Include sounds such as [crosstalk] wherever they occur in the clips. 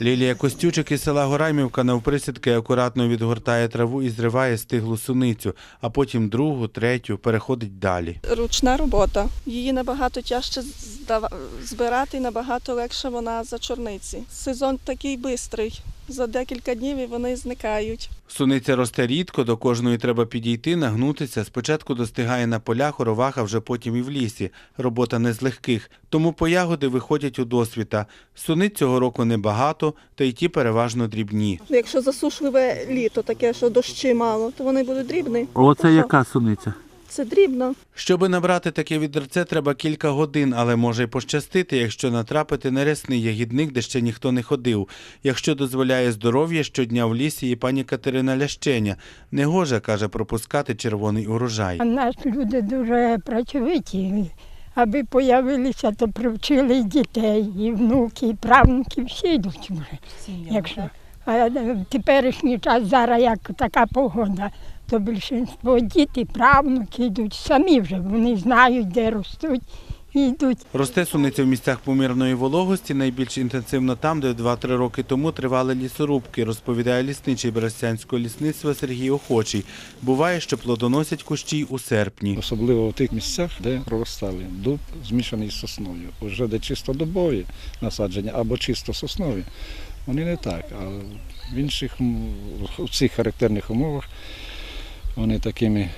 Лілія Костючик із села Гораймівка навприсідки акуратно відгортає траву і зриває стиглу суницю, а потім другу, третю переходить далі. Ручна робота. Її набагато тяжче збирати, і набагато легше вона за чорниці. Сезон такий бистрий. За декілька днів і вони зникають. Суниця росте рідко, до кожної треба підійти, нагнутися. Спочатку достигає на полях, у ровах, а вже потім і в лісі. Робота не з легких, тому по ягоди виходять у досвіта. Суниць цього року небагато, та й ті переважно дрібні. Якщо засушливе літо, таке, що дощі мало, то вони будуть дрібні. Оце яка суниця? Це дрібно. Щоби набрати таке відерце, треба кілька годин, але може й пощастити, якщо натрапити на рясний ягідник, де ще ніхто не ходив. Якщо дозволяє здоров'я, щодня в лісі і пані Катерина Лященя. Негоже, каже, пропускати червоний урожай. А наші люди дуже працьовиті. Аби появилися, то привчили і дітей, і внуки, і правнуки, всі йдуть вже. Якщо. А в теперішній час зараз як така погода, то більшість діти, правнуки йдуть самі вже, вони знають, де ростуть і йдуть. Росте суниця в місцях помірної вологості, найбільш інтенсивно там, де 2-3 роки тому тривали лісорубки, розповідає лісничий Берестянського лісництва Сергій Охочий. Буває, що плодоносять кущі у серпні. Особливо в тих місцях, де проростали дуб змішаний з сосною. Уже де чисто дубові насадження або чисто соснові, вони не так. А в інших в цих характерних умовах вони такими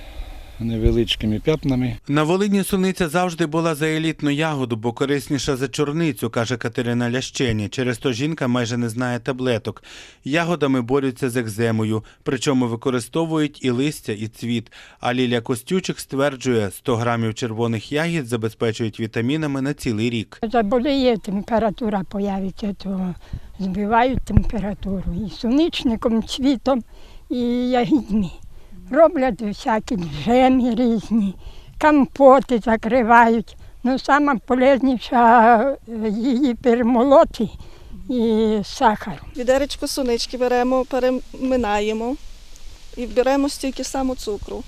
невеличкими п'ятнами На Волині суниця завжди була за елітну ягоду, бо корисніша за чорницю, каже Катерина Лящені. Через то жінка майже не знає таблеток. Ягодами борються з екземою, причому використовують і листя, і цвіт. А Лілія Костючик стверджує, 100 грамів червоних ягід забезпечують вітамінами на цілий рік. Заболіє, температура появиться, то збивають температуру і сонячником, цвітом, і ягідьми. Роблять всякі джеми різні, компоти закривають. Ну, саме е, її перемолоти і з сахаром. Відеречко сунички беремо, переминаємо і беремо стільки само цукру.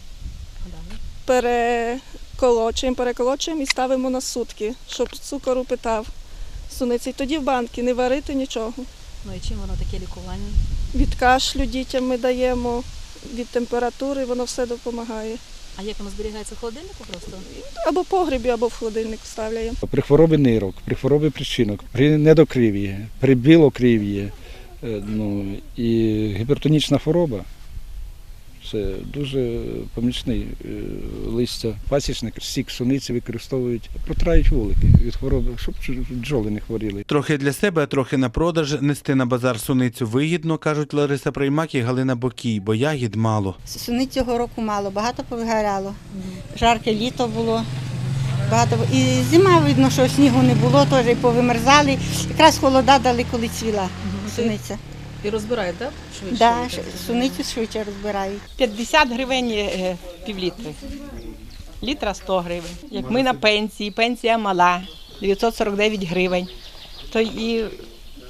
Переколочуємо, переколочуємо і ставимо на сутки, щоб цукор упитав суниці. І тоді в банки не варити нічого. Ну і чим воно таке лікування? Від кашлю дітям ми даємо, від температури воно все допомагає. А як воно зберігається в холодильнику просто? Або в погребі, або в холодильник вставляємо. при хворобі нирок, при хворобі причинок, при недокрив'ї, при білокрив'ї е, ну, і гіпертонічна хвороба. Це дуже помічний е, листя. Пасічник, сік суниці використовують, протрають вулики від хвороби, щоб бджоли не хворіли. Трохи для себе, а трохи на продаж нести на базар суницю вигідно, кажуть Лариса Приймак і Галина Бокій, бо ягід мало. Суниць цього року мало, багато повигоряло. Жарке літо було. Багато і зима видно, що снігу не було, теж і повимерзали. Якраз холода дали, коли цвіла суниця. І розбирають, так? Швидше. Да, суницю швидше розбирають. 50 гривень е, півлітри. Літра 100 гривень. Як ми на пенсії, пенсія мала, 949 гривень. То і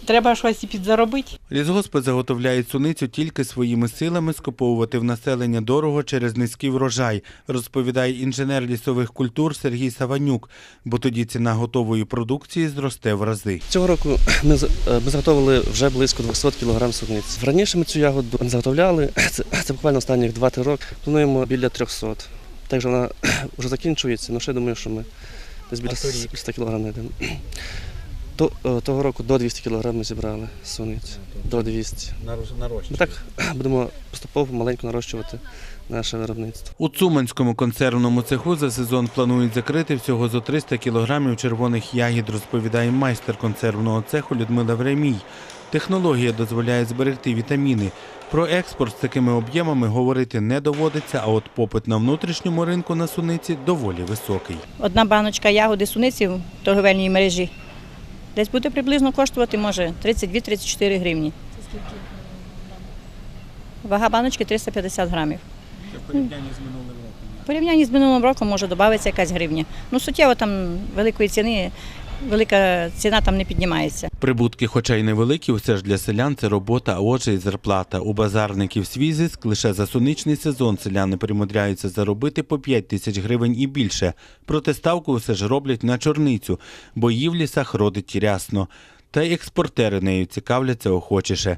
треба щось і підзаробити. Лісгоспи заготовляють суницю тільки своїми силами, скуповувати в населення дорого через низький врожай, розповідає інженер лісових культур Сергій Саванюк, бо тоді ціна готової продукції зросте в рази. Цього року ми, з- е, ми заготовили вже близько 200 кг суниць. Раніше ми цю ягоду не заготовляли, [clears throat] це, це буквально останніх 2-3 роки. Плануємо біля 300. Так що вона [clears throat] вже закінчується, але ще думаю, що ми десь біля 100 кг знайдемо. То, е, того року до 200 кг ми зібрали суниць. До 200. Ми так [clears throat] будемо поступово маленько нарощувати наше виробництво. У Цуманському консервному цеху за сезон планують закрити всього зо 300 кілограмів червоних ягід, розповідає майстер консервного цеху Людмила Времій. Технологія дозволяє зберегти вітаміни. Про експорт з такими об'ємами говорити не доводиться, а от попит на внутрішньому ринку на суниці доволі високий. Одна баночка ягоди суниці в торговельній мережі десь буде приблизно коштувати, може, 32-34 гривні. Це скільки Вага баночки 350 грамів. В порівнянні з минулим роком може додатися якась гривня. Ну, суттєво там великої ціни, велика ціна там не піднімається. Прибутки, хоча й невеликі, усе ж для селян це робота, а отже і зарплата. У базарників свій зиск лише за сонячний сезон селяни примудряються заробити по 5 тисяч гривень і більше. Проте ставку все ж роблять на чорницю, бо її в лісах родить рясно. Та й експортери нею цікавляться охочіше.